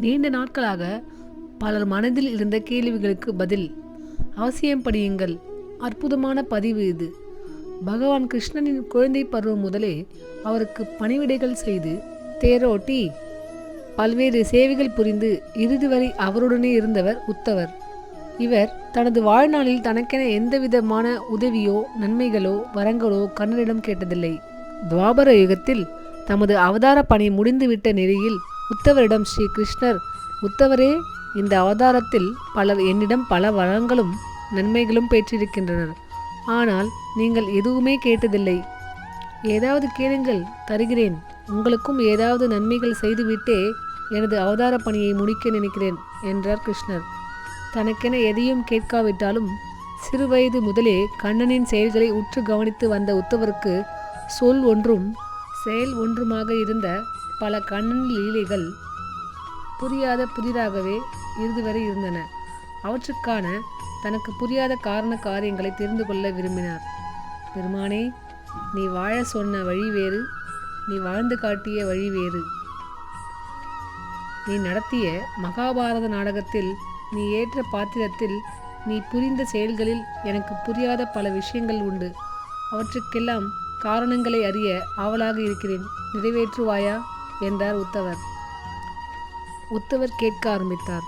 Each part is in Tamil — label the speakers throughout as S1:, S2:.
S1: நீண்ட நாட்களாக பலர் மனதில் இருந்த கேள்விகளுக்கு பதில். அவசியம் படியுங்கள். அற்புதமான பதிவு இது. பகவான் கிருஷ்ணனின் குழந்தை பருவம் முதலே அவருக்கு பணிவிடைகள் செய்து தேரோட்டி பல்வேறு சேவைகள் புரிந்து இறுதி வரை அவருடனே இருந்தவர் உத்தவர். இவர் தனது வாழ்நாளில் தனக்கென எந்தவிதமான உதவியோ நன்மைகளோ வரங்களோ கண்ணனிடம் கேட்டதில்லை. துவாபர யுகத்தில் தமது அவதார பணி முடிந்துவிட்ட நிலையில் உத்தவரிடம் ஸ்ரீ கிருஷ்ணர் உத்தவரே இந்த அவதாரத்தில் பலர் என்னிடம் பல வளங்களும் நன்மைகளும் பெற்றிருக்கின்றனர். ஆனால் நீங்கள் எதுவுமே கேட்டதில்லை. ஏதாவது கேளுங்கள் தருகிறேன். உங்களுக்கும் ஏதாவது நன்மைகள் செய்துவிட்டே எனது அவதார பணியை முடிக்க நினைக்கிறேன் என்றார் கிருஷ்ணர். தனக்கென எதையும் கேட்காவிட்டாலும் சிறுவயது முதலே கண்ணனின் செயல்களை உற்று கவனித்து வந்த உத்தவருக்கு சொல் ஒன்றும் செயல் ஒன்றுமாக இருந்த பல கண்ணன் லீலைகள் புரியாத புதிராகவே இறுதிவரை இருந்தன. அவற்றுக்கான தனக்கு புரியாத காரண காரியங்களை தெரிந்து கொள்ள விரும்பினார். பெருமானே நீ வாழ சொன்ன வழி வேறு நீ வாழ்ந்து காட்டிய வழி வேறு. நீ நடத்திய மகாபாரத நாடகத்தில் நீ ஏற்ற பாத்திரத்தில் நீ புரிந்த செயல்களில் எனக்கு புரியாத பல விஷயங்கள் உண்டு. அவற்றுக்கெல்லாம் காரணங்களை அறிய ஆவலாக இருக்கிறேன். நிறைவேற்றுவாயா? என்றார் உத்தவர். உத்தவர் கேட்க ஆரம்பித்தார்.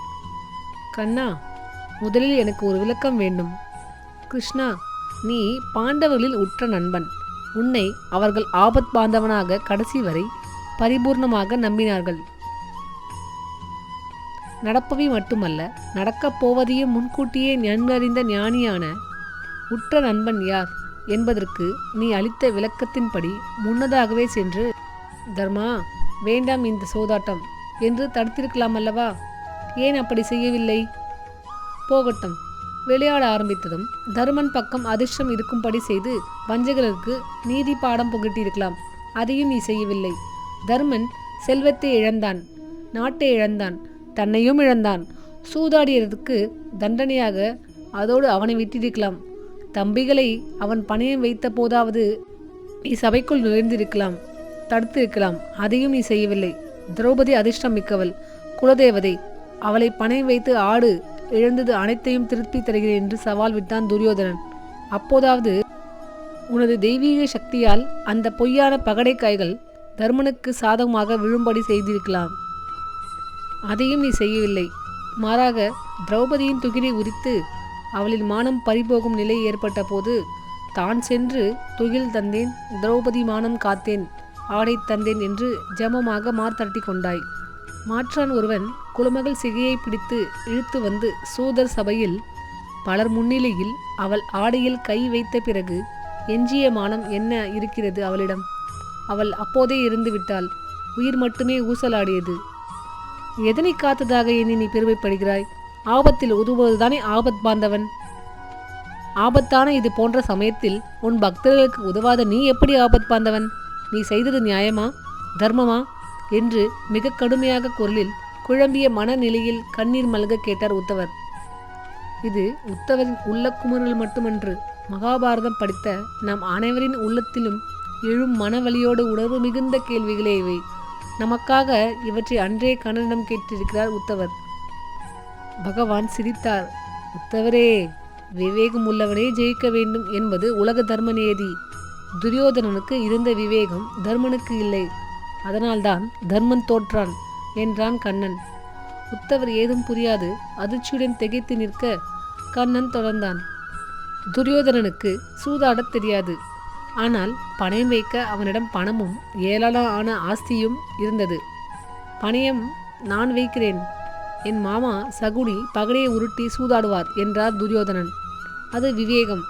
S1: கண்ணா முதலில் எனக்கு ஒரு விளக்கம் வேண்டும். கிருஷ்ணா நீ பாண்டவர்களில் உற்ற நண்பன். உன்னை அவர்கள் ஆபத் பாந்தவனாக கடைசி வரை பரிபூர்ணமாக நம்பினார்கள். நடப்பவை மட்டுமல்ல நடக்கப் போவதையும் முன்கூட்டியே நன்கறிந்த ஞானியான உற்ற நண்பன் யார் என்பதற்கு நீ அளித்த விளக்கத்தின்படி முன்னதாகவே சென்று தர்மா வேண்டாம் இந்த சோதாட்டம் என்று தடுத்திருக்கலாம் அல்லவா? ஏன் அப்படி செய்யவில்லை? போகட்டும். விளையாட ஆரம்பித்ததும் தருமன் பக்கம் அதிர்ஷ்டம் இருக்கும்படி செய்து வஞ்சகருக்கு நீதி பாடம் புகட்டியிருக்கலாம். அதையும் நீ செய்யவில்லை. தர்மன் செல்வத்தை இழந்தான். நாட்டை இழந்தான். தன்னையும் இழந்தான். சூதாடியதற்கு தண்டனையாக அதோடு அவனை விட்டிருக்கலாம். தம்பிகளை அவன் பணியம் வைத்த போதாவது நீ சபைக்குள் நுழைந்திருக்கலாம். தடுத்திருக்கலாம். அதையும் நீ செய்யவில்லை. திரௌபதி அதிர்ஷ்டம் மிக்கவள். குலதேவதை அவளை பணயம் வைத்து ஆடு இழந்தது அனைத்தையும் திருப்பி தருகிறேன் என்று சவால் விட்டான் துரியோதனன். அப்போதாவது உனது தெய்வீக சக்தியால் அந்த பொய்யான பகடைக்காய்கள் தர்மனுக்கு சாதகமாக விழும்படி செய்திருக்கலாம். அதையும் நீ செய்யவில்லை. மாறாக திரௌபதியின் துகிலை உரித்து அவளின் மானம் பறிபோகும் நிலை ஏற்பட்ட போது தான் சென்று துகில் தந்தேன் திரௌபதி மானம் காத்தேன். ஆடை தந்தேன் என்று ஜமமாக மார்த்தட்டி கொண்டாய். மாற்றான் ஒருவன் குலமகள் சிகையை பிடித்து இழுத்து வந்து சூதர் சபையில் பலர் முன்னிலையில் அவள் ஆடையில் கை வைத்த பிறகு எஞ்சிய மானம் என்ன இருக்கிறது அவளிடம்? அவள் அப்போதே இருந்து விட்டாள் உயிர் மட்டுமே ஊசலாடியது. எதனை காத்ததாக எண்ணி நீ பெருமைப்படுகிறாய்? ஆபத்தில் உதவுவதுதானே ஆபத் பாந்தவன்? ஆபத்தான இது போன்ற சமயத்தில் உன் பக்தர்களுக்கு உதவாத நீ எப்படி ஆபத் பாந்தவன்? நீ செய்தது நியாயமா தர்மமா? என்று மிக கடுமையாக குரலில் குழம்பிய மனநிலையில் கண்ணீர் மல்க கேட்டார் உத்தவர். இது உத்தவரின் உள்ள குமுறல் மட்டுமன்று. மகாபாரதம் படித்த நம் அனைவரின் உள்ளத்திலும் எழும் மனவழியோடு உணர்வு மிகுந்த கேள்விகளே இவை. நமக்காக இவற்றை அன்றே கண்ணனிடம் கேட்டிருக்கிறார் உத்தவர். பகவான் சிரித்தார். உத்தவரே விவேகம் உள்ளவனே ஜெயிக்க வேண்டும் என்பது உலக தர்ம நியதி துரியோதனனுக்கு இருந்த விவேகம் தர்மனுக்கு இல்லை. அதனால்தான் தர்மன் தோற்றான் என்றான் கண்ணன். உத்தவர் ஏதும் புரியாது அதிர்ச்சியுடன் திகைத்து நிற்க கண்ணன் தொடர்ந்தான். துரியோதனனுக்கு சூதாடத் தெரியாது. ஆனால் பணயம் வைக்க அவனிடம் பணமும் ஏராளமான ஆஸ்தியும் இருந்தது. பணயம் நான் வைக்கிறேன். என் மாமா சகுனி பகடையை உருட்டி சூதாடுவார் என்றார் துரியோதனன். அது விவேகம்.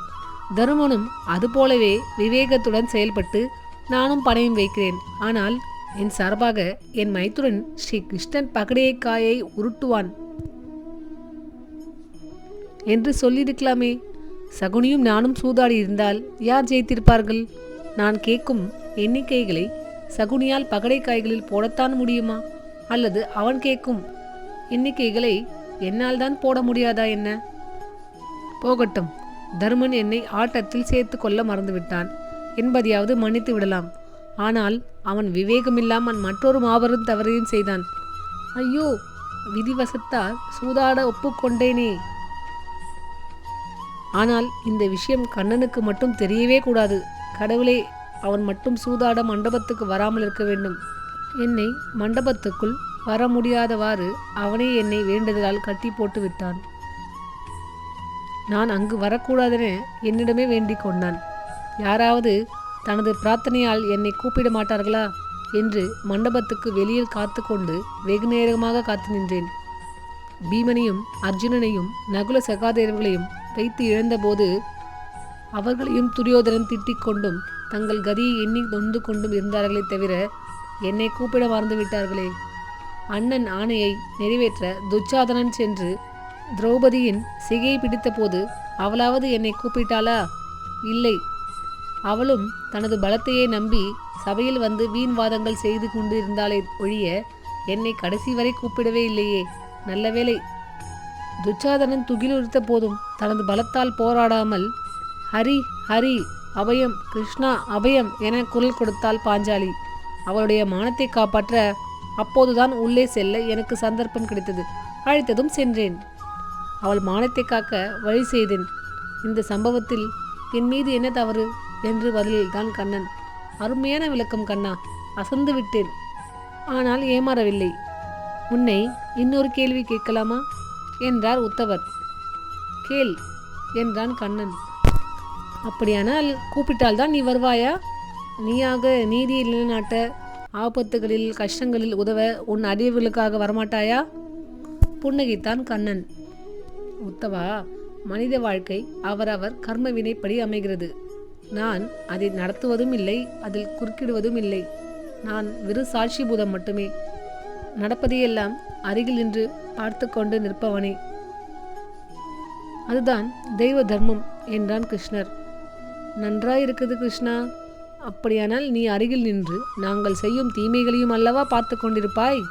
S1: தருமனும் அதுபோலவே விவேகத்துடன் செயல்பட்டு நானும் பணையும் வைக்கிறேன். ஆனால் என் சார்பாக என் மைத்துரன் ஸ்ரீ கிருஷ்ணன் பகடையக்காயை உருட்டுவான். என்று சொல்லியிருக்கலாமே. சகுனியும் நானும் சூதாடி இருந்தால் யார் ஜெயித்திருப்பார்கள்? நான் கேட்கும் எண்ணிக்கைகளை சகுனியால் பகடைக்காய்களில் போடத்தான் முடியுமா? அல்லது அவன் கேட்கும் எண்ணிக்கைகளை என்னால் தான் போட முடியாதா என்ன? போகட்டும். தர்மன் என்னை ஆட்டத்தில் சேர்த்து கொள்ள மறந்துவிட்டான். என்பதையாவது மன்னித்து விடலாம். ஆனால் அவன் விவேகமில்லாமல் மற்றொரு மாபெரும் தவறையும் செய்தான். ஐயோ விதிவசத்தால் சூதாட ஒப்புக்கொண்டேனே. ஆனால் இந்த விஷயம் கண்ணனுக்கு மட்டும் தெரியவே கூடாது. கடவுளே அவன் மட்டும் சூதாட மண்டபத்துக்கு வராமல் இருக்க வேண்டும். என்னை மண்டபத்துக்குள் வர முடியாதவாறு அவனே என்னை வேண்டுதலால் கட்டி போட்டு விட்டான் நான் அங்கு வரக்கூடாதென என்னிடமே வேண்டிக் கொண்டான். யாராவது தனது பிரார்த்தனையால் என்னை கூப்பிட மாட்டார்களா? என்று மண்டபத்துக்கு வெளியில் காத்து கொண்டு வெகு நேரமாக காத்து நின்றேன். பீமனையும் அர்ஜுனனையும் நகுல சகாதேவர்களையும் வைத்து இழந்தபோது அவர்களையும் துரியோதனன் திட்டிக் கொண்டும் தங்கள் கதியை எண்ணி நொந்து கொண்டும் இருந்தார்களே தவிர என்னை கூப்பிட மறந்து விட்டார்களே. அண்ணன் ஆணையை நிறைவேற்ற துச்சாதனன் சென்று திரௌபதியின் சிகையை பிடித்தபோது அவளாவது என்னை கூப்பிட்டாளா? இல்லை. அவளும் தனது பலத்தையே நம்பி சபையில் வந்து வீண் வாதங்கள் செய்து கொண்டிருந்தாலே ஒழிய என்னை கடைசி வரை கூப்பிடவே இல்லையே. நல்ல வேலை துச்சாதனன் துகிலுறுத்த போதும் தனது பலத்தால் போராடாமல் ஹரி ஹரி அபயம் கிருஷ்ணா அபயம் என குரல் கொடுத்தாள் பாஞ்சாலி. அவளுடைய மானத்தை காப்பாற்ற அப்போதுதான் உள்ளே செல்ல எனக்கு சந்தர்ப்பம் கிடைத்தது. அழைத்ததும் சென்றேன். அவள் மானத்தை காக்க வழி செய்தேன். இந்த சம்பவத்தில் என் மீது என்ன தவறு? என்று பதிலில்தான் கண்ணன். அருமையான விளக்கம் கண்ணா அசந்து விட்டேன். ஆனால் ஏமாறவில்லை. உன்னை இன்னொரு கேள்வி கேட்கலாமா? என்றார் உத்தவர். கேள் என்றான் கண்ணன். அப்படியானால் கூப்பிட்டால்தான் நீ வருவாயா? நீயாக நீதியை நிலைநாட்ட ஆபத்துகளில் கஷ்டங்களில் உதவ உன் அறிவுகளுக்காக வரமாட்டாயா? புன்னகைத்தான் கண்ணன். உத்தவா மனித வாழ்க்கை அவரவர் கர்ம வினைப்படி அமைகிறது. நான் அதை நடத்துவதும் இல்லை அதில் குறுக்கிடுவதும் இல்லை நான் வெறு சாட்சிபூதம் மட்டுமே. நடப்பதையெல்லாம் அருகில் நின்று பார்த்து கொண்டு நிற்பவனே. அதுதான் தெய்வ தர்மம் என்றான் கிருஷ்ணர். நன்றாயிருக்குது கிருஷ்ணா. அப்படியானால் நீ அருகில் நின்று நாங்கள் செய்யும் தீமைகளையும் அல்லவா பார்த்து கொண்டிருப்பாய்?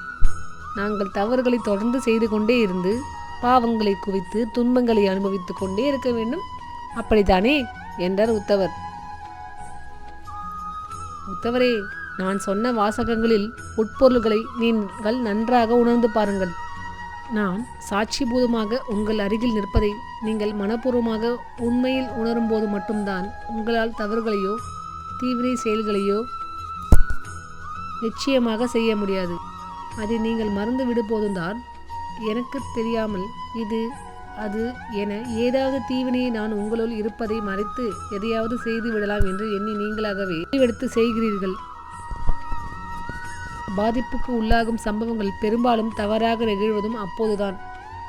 S1: நாங்கள் தவறுகளை தொடர்ந்து செய்து கொண்டே இருந்து பாவங்களை குவித்து துன்பங்களை அனுபவித்துக் கொண்டே இருக்க வேண்டும். அப்படித்தானே? என்றார் உத்தவர். உத்தவரே நான் சொன்ன வாசகங்களில் உட்பொருள்களை நீங்கள் நன்றாக உணர்ந்து பாருங்கள். நான் சாட்சிபூதமாக உங்கள் அருகில் நிற்பதை நீங்கள் மனப்பூர்வமாக உண்மையில் உணரும்போது மட்டும்தான் உங்களால் தவறுகளையோ தீவிர செயல்களையோ நிச்சயமாக செய்ய முடியாது. அதை நீங்கள் மறந்து விடும்போதுதான் எனக்கு தெரியாமல் இது அது என ஏதாவது தீவினையை நான் உங்களுள் இருப்பதை மறைத்து எதையாவது செய்து விடலாம் என்று எண்ணி நீங்களாகவே முடிவெடுத்து செய்கிறீர்கள். பாதிப்புக்கு உள்ளாகும் சம்பவங்கள் பெரும்பாலும் தவறாக நிகழ்வதும் அப்போதுதான்.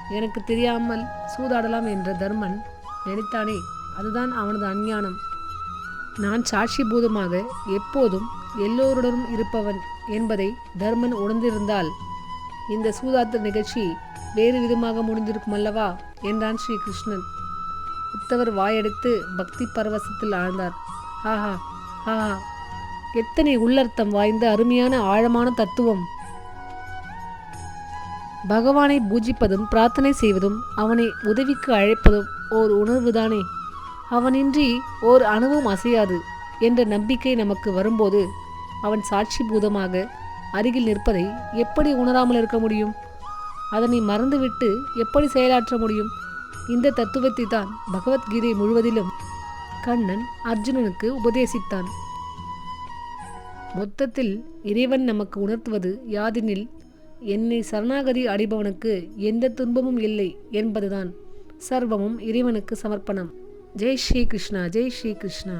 S1: எனக்கு தெரியாமல் சூதாடலாம் என்ற தர்மன் நினைத்தானே அதுதான் அவனது அஞ்ஞானம். நான் சாட்சி பூதமாக எப்போதும் எல்லோருடனும் இருப்பவன் என்பதை தர்மன் உணர்ந்திருந்தால் இந்த சூதாட்ட நிகழ்ச்சி வேறு விதமாக முடிந்திருக்கும் அல்லவா? என்றான் ஸ்ரீகிருஷ்ணன். உத்தவர் வாயெடுத்து பக்தி பரவசத்தில் ஆழ்ந்தார். ஆஹா ஆஹா எத்தனை உள்ளர்த்தம் வாய்ந்த அருமையான ஆழமான தத்துவம். பகவானை பூஜிப்பதும் பிரார்த்தனை செய்வதும் அவனை உதவிக்கு அழைப்பதும் ஓர் உணர்வுதானே. அவனின்றி ஓர் அணுவும் அசையாது என்ற நம்பிக்கை நமக்கு வரும்போது அவன் சாட்சி பூதமாக அருகில் நிற்பதை எப்படி உணராமல் இருக்க முடியும்? அதனை மறந்துவிட்டு எப்படி செயலாற்ற முடியும்? இந்த தத்துவத்தை தான் பகவத்கீதை முழுவதிலும் கண்ணன் அர்ஜுனனுக்கு உபதேசித்தான். மொத்தத்தில் இறைவன் நமக்கு உணர்த்துவது யாதெனில் என்னை சரணாகதி அடைபவனுக்கு எந்த துன்பமும் இல்லை என்பதுதான். சர்வமும் இறைவனுக்கு சமர்ப்பணம். ஜெய் ஸ்ரீ கிருஷ்ணா ஜெய் ஸ்ரீ கிருஷ்ணா.